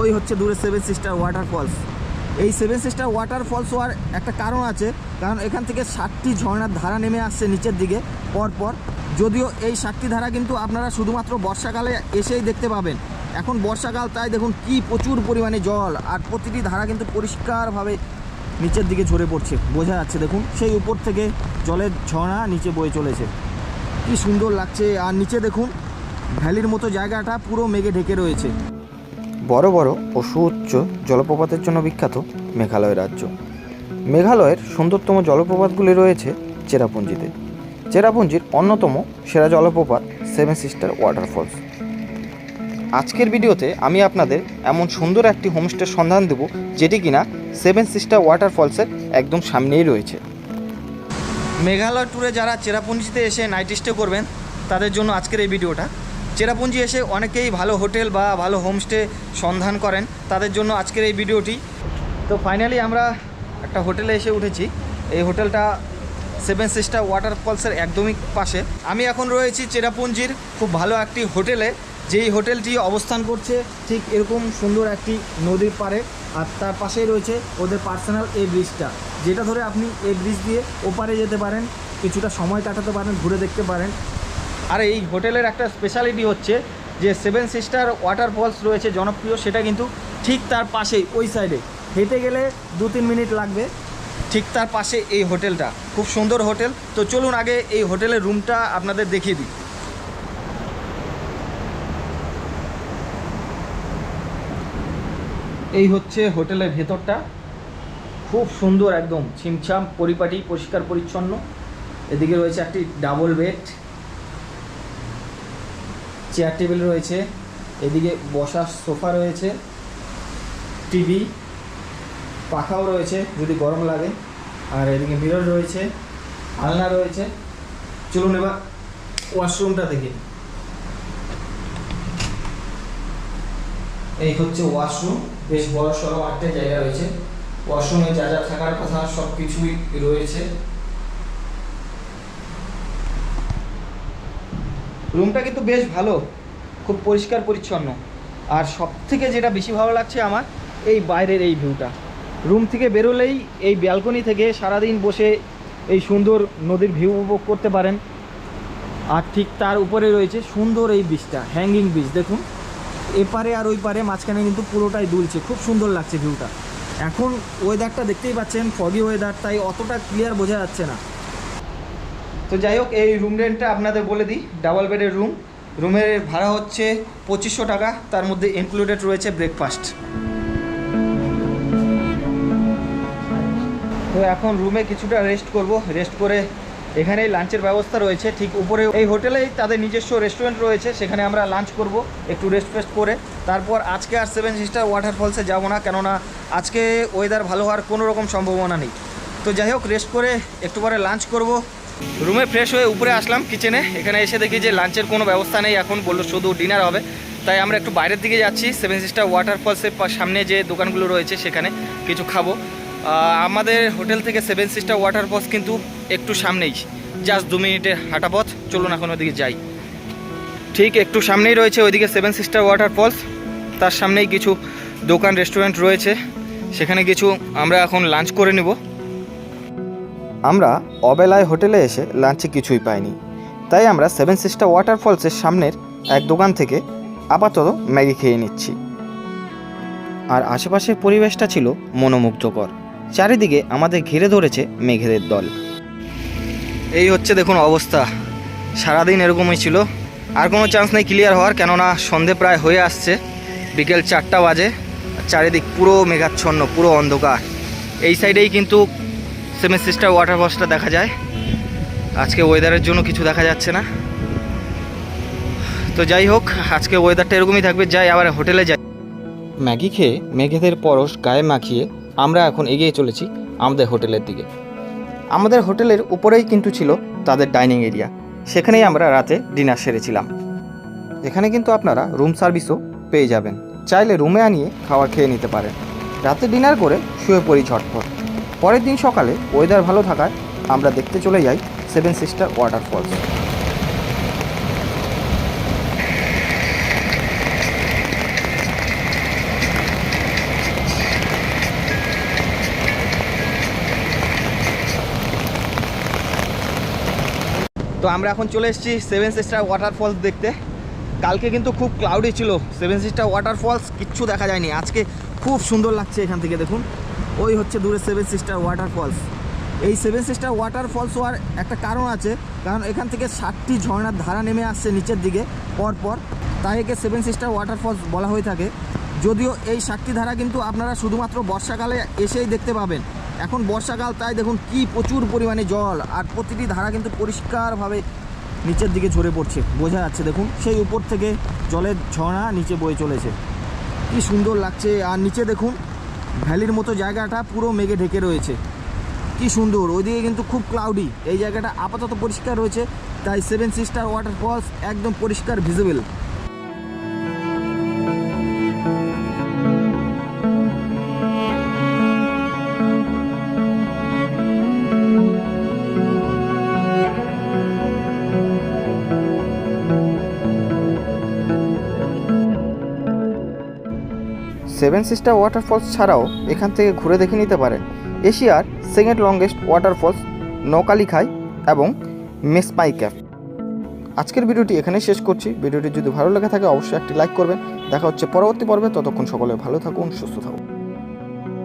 ওই হচ্ছে দূরে সেভেন সিস্টার ওয়াটার ফলস এই সেভেন সিস্টার ওয়াটার ফলস হওয়ার একটা কারণ আছে, কারণ এখান থেকে ষাটটি ঝর্ণার ধারা নেমে আসছে নিচের দিকে পরপর। যদিও এই ষাটটি ধারা কিন্তু আপনারা শুধুমাত্র বর্ষাকালে এসেই দেখতে পাবেন। এখন বর্ষাকাল, তাই দেখুন কি প্রচুর পরিমাণে জল, আর প্রতিটি ধারা কিন্তু পরিষ্কারভাবে নিচের দিকে ঝরে পড়ছে। বোঝা যাচ্ছে, দেখুন, সেই উপর থেকে জলের ঝর্ণা নিচে বয়ে চলেছে। কি সুন্দর লাগছে, আর নিচে দেখুন, ভ্যালির মতো জায়গাটা পুরো মেঘে ঢেকে রয়েছে। বড় বড় ও সুউচ্চ জলপ্রপাতের জন্য বিখ্যাত মেঘালয় রাজ্য। মেঘালয়ের সুন্দরতম জলপ্রপাতগুলি রয়েছে চেরাপুঞ্জিতে। চেরাপুঞ্জির অন্যতম সেরা জলপ্রপাত সেভেন সিস্টার ওয়াটারফলস আজকের ভিডিওতে আমি আপনাদের এমন সুন্দর একটি হোমস্টের সন্ধান দেব, যেটি কিনা সেভেন সিস্টার ওয়াটারফলসের একদম সামনেই রয়েছে। মেঘালয় ট্যুরে যারা চেরাপুঞ্জিতে এসে নাইট স্টে করবেন, তাদের জন্য আজকের এই ভিডিওটা। চেরাপুঞ্জি এসে অনেকেই ভালো হোটেল বা ভালো হোমস্টে সন্ধান করেন তাদের জন্য আজকের এই ভিডিওটি। তো ফাইনালি আমরা একটা হোটেলে এসে উঠেছি। এই হোটেলটা সেভেন সিস্টার ওয়াটারফলসের একদমই পাশে। আমি এখন রয়েছি চেরাপুঞ্জির খুব ভালো একটি হোটেলে। যেই হোটেলটি অবস্থান করছে ঠিক এরকম সুন্দর একটি নদীর পাড়ে আর তার পাশেই রয়েছে ওদের পার্সোনাল এই ব্রিজটা। যেটা ধরে আপনি এই ব্রিজ দিয়ে ওপারে যেতে পারেন, কিছুটা সময় কাটাতে পারেন, ঘুরে দেখতে পারেন। আর এই হোটেলের একটা স্পেশালিটি হচ্ছে যে সেভেন সিস্টার ওয়াটার ফলস রয়েছে, জনপ্রিয়, সেটা কিন্তু ঠিক তার পাশেই, ওই সাইডে হেঁটে গেলে দু তিন মিনিট লাগবে ঠিক তার পাশে এই হোটেলটা। খুব সুন্দর হোটেল। তো চলুন আগে এই হোটেলের রুমটা আপনাদের দেখিয়ে দিই। এই হচ্ছে হোটেলের ভেতরটা। খুব সুন্দর একদম, ছিমছাম, পরিপাটি, পরিষ্কার, পরিচ্ছন্ন। এদিকে রয়েছে একটি ডাবল বেড চেয়ার টেবিল রয়েছে, এদিকে বসার সোফা রয়েছে টিভি পাখাও রয়েছে যদি গরম লাগে, আর এদিকে মিরর রয়েছে, আলনা রয়েছে। চলুন এবার ওয়াশরুমটা দেখি। এই হচ্ছে ওয়াশরুম বেশ বড় সড়ো একটা জায়গা রয়েছে। ওয়াশরুমে যা যা থাকার কথা সব কিছুই রয়েছে। রুমটা কিন্তু বেশ ভালো, খুব পরিষ্কার পরিচ্ছন্ন। আর সব থেকে যেটা বেশি ভালো লাগছে আমার, এই বাইরের এই ভিউটা রুম থেকে বেরোলেই এই ব্যালকনি থেকে সারাদিন বসে এই সুন্দর নদীর ভিউ উপভোগ করতে পারেন। আর ঠিক তার উপরে রয়েছে সুন্দর এই বীজটা হ্যাঙ্গিং বীজ দেখুন। এপারে আর ওই পারে মাঝখানে কিন্তু পুরোটাই দুলছে, খুব সুন্দর লাগছে ভিউটা এখন ওয়েদারটা দেখতেই পাচ্ছেন ফগি ওয়েদার তাই অতটা ক্লিয়ার বোঝা যাচ্ছে না। তো যাই হোক, এই রুম রেন্টটা আপনাদের বলে দিই। ডাবল বেডের রুম রুমের ভাড়া হচ্ছে পঁচিশশো টাকা। তার মধ্যে ইনক্লুডেড রয়েছে ব্রেকফাস্ট তো এখন রুমে কিছুটা রেস্ট করব। রেস্ট করে এখানেই লাঞ্চের ব্যবস্থা রয়েছে। ঠিক উপরে এই হোটেলেই তাদের নিজস্ব রেস্টুরেন্ট রয়েছে। সেখানে আমরা লাঞ্চ করব, একটু রেস্ট ফেস্ট করে। তারপর আজকে আর সেভেন সিস্টার ওয়াটারফলসে যাব না। কেননা আজকে ওয়েদার ভালো হওয়ার কোনো রকম সম্ভাবনা নেই। তো যাই হোক রেস্ট করে একটু পরে লাঞ্চ করব। রুমে ফ্রেশ হয়ে উপরে আসলাম কিচেনে। এখানে এসে দেখি যে লাঞ্চের কোনো ব্যবস্থা নেই, এখন বলল শুধু ডিনার হবে। তাই আমরা একটু বাইরের দিকে যাচ্ছি সেভেন সিস্টার ওয়াটারফলসের সামনে যে দোকানগুলো রয়েছে সেখানে কিছু খাব। আমাদের হোটেল থেকে সেভেন সিস্টার ওয়াটারফলস কিন্তু একটু সামনেই। জাস্ট দু মিনিটের হাঁটা পথ, চলুন এখন ওদিকে যাই। ঠিক একটু সামনেই রয়েছে ওইদিকে সেভেন সিস্টার ওয়াটারফলস তার সামনেই কিছু দোকান রেস্টুরেন্ট রয়েছে। সেখানে কিছু আমরা এখন লাঞ্চ করে নেব। আমরা অবেলায় হোটেলে এসে লাঞ্চে কিছুই পাইনি। তাই আমরা সেভেন সিস্টার ওয়াটারফলসের সামনের এক দোকান থেকে আপাতত ম্যাগি খেয়ে নিচ্ছি। আর আশেপাশের পরিবেশটা ছিল মনোমুগ্ধকর। চারিদিকে আমাদের ঘিরে ধরেছে মেঘেদের দল। এই হচ্ছে দেখুন অবস্থা। সারাদিন এরকমই ছিল। আর কোনো চান্স নেই ক্লিয়ার হওয়ার, কেননা সন্ধে প্রায় হয়ে আসছে। বিকেল চারটা বাজে। চারিদিক পুরো মেঘাচ্ছন্ন, পুরো অন্ধকার। এই সাইডেই কিন্তু সেভেন সিস্টার ওয়াটারফলসটা দেখা যায়। আজকে ওয়েদারের জন্য কিছু দেখা যাচ্ছে না। তো যাই হোক, আজকে ওয়েদারটা এরকমই থাকবে, যাই আবার হোটেলে যাই। ম্যাগি খেয়ে মেঘেদের পরশ গায়ে মাখিয়ে আমরা এখন এগিয়ে চলেছি আমাদের হোটেলের দিকে। আমাদের হোটেলের উপরেই কিন্তু ছিল তাদের ডাইনিং এরিয়া। সেখানেই আমরা রাতে ডিনার সেরেছিলাম। এখানে কিন্তু আপনারা রুম সার্ভিসও পেয়ে যাবেন। চাইলে রুমে আনিয়ে খাবার খেয়ে নিতে পারেন। রাতে ডিনার করে শুয়ে পড়ি ঝটপট। পরের দিন সকালে ওয়েদার ভালো থাকায় আমরা দেখতে চলে যাই সেভেন সিস্টার ওয়াটারফলস তো আমরা এখন চলে এসেছি সেভেন সিস্টার ওয়াটারফলস দেখতে। কালকে কিন্তু খুব ক্লাউডি ছিল সেভেন সিস্টার ওয়াটারফলস কিচ্ছু দেখা যায়নি। আজকে খুব সুন্দর লাগছে এখান থেকে, দেখুন। ওই হচ্ছে দূরে সেভেন সিস্টার ওয়াটারফলস এই সেভেন সিস্টার ওয়াটারফলস হওয়ার একটা কারণ আছে, কারণ এখান থেকে ষাটটি ঝর্ণার ধারা নেমে আসছে নিচের দিকে পর পর তাই একে সেভেন সিস্টার ওয়াটারফলস বলা হয়ে থাকে। যদিও এই ষাটটি ধারা কিন্তু আপনারা শুধুমাত্র বর্ষাকালে এসেই দেখতে পাবেন। এখন বর্ষাকাল, তাই দেখুন কি প্রচুর পরিমাণে জল, আর প্রতিটি ধারা কিন্তু পরিষ্কারভাবে নিচের দিকে ঝরে পড়ছে। বোঝা যাচ্ছে, দেখুন, সেই উপর থেকে জলের ঝর্ণা নিচে বয়ে চলেছে। কি সুন্দর লাগছে, আর নিচে দেখুন ভ্যালির মতো জায়গাটা পুরো মেঘে ঢেকে রয়েছে। কি সুন্দর, ওইদিকে কিন্তু খুব ক্লাউডি এই জায়গাটা আপাতত পরিষ্কার রয়েছে, তাই সেভেন সিস্টার ওয়াটার ওয়াটারফলস একদম পরিষ্কার ভিজিবল সেভেন সিস্টার ওয়াটারফলস ছাড়াও এখান থেকে ঘুরে দেখে নিতে পারেন। এশিয়ার সেকেন্ড লংগেস্ট ওয়াটারফলস নৌকালিখাই এবং মেসপাই ক্যাপ আজকের ভিডিওটি এখানেই শেষ করছি। ভিডিওটি যদি ভালো লেগে থাকে, অবশ্যই একটি লাইক করবেন। দেখা হচ্ছে পরবর্তী পর্বে। ততক্ষণ সকলে ভালো থাকুন, সুস্থ থাকুন।